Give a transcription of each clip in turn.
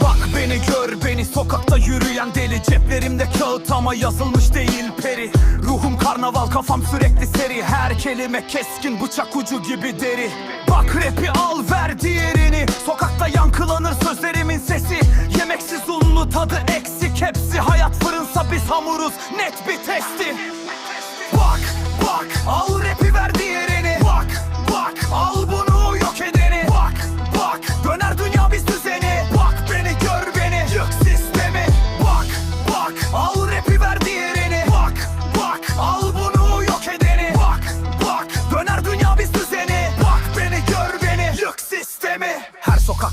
Bak beni gör beni sokakta yürüyen deli. Ceplerimde kağıt ama yazılmış değil peri. Ruhum karnaval kafam sürekli seri. Her kelime keskin bıçak ucu gibi deri. Bak rapi al ver diğerini. Sokakta yankılanır sözlerimin sesi. Yemeksiz unlu tadı eksik Hepsi hayat fırınsa biz hamuruz. Net bir testi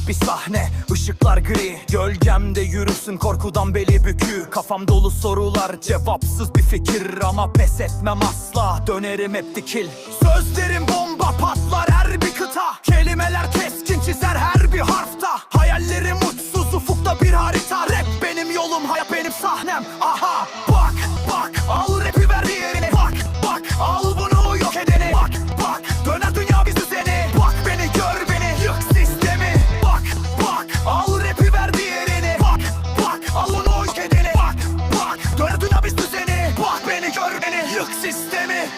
bir sahne. Işıklar gri Gölgemde yürüsün korkudan beli bükü. Kafam dolu sorular cevapsız bir fikir Ama pes etmem asla. Dönerim hep dikil. Sözlerim bomba patlar her bir kıta. Kelimeler keskin çizer her bir harfta. Hayallerim uçsuz ufukta bir harita. Rap benim yolum hayat benim sahnem. Aha Yük sistemi.